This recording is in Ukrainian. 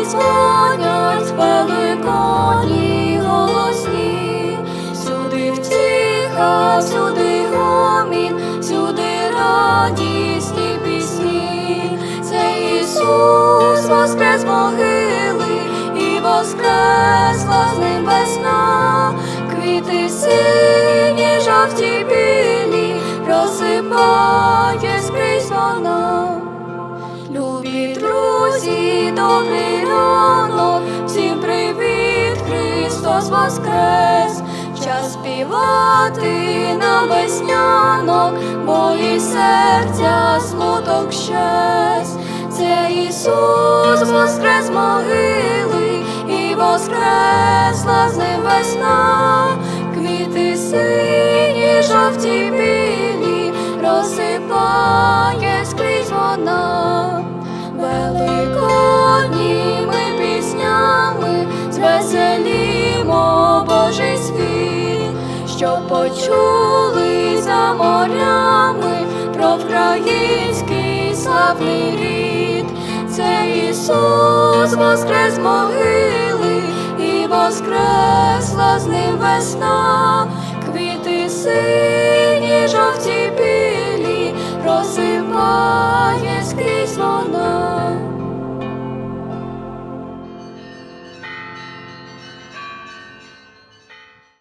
і великодні голосні, сюди втіха, сюди гомін, сюди радісні пісні, це Ісус воскрес могили і воскресла з ним весна, квіти сині, жовті білі, розсипає скрізь вона. Добрі Христос Воскрес, час співати на веснянок, бо і серця смуток щез. Це Ісус Воскрес могили і воскресла з ним весна, квіти сині, жовті білі, що почули за морями про український славний рід, це Ісус воскрес могили і воскресла з ним весна, квіти сині, жовті білі розсипає скрізь вона.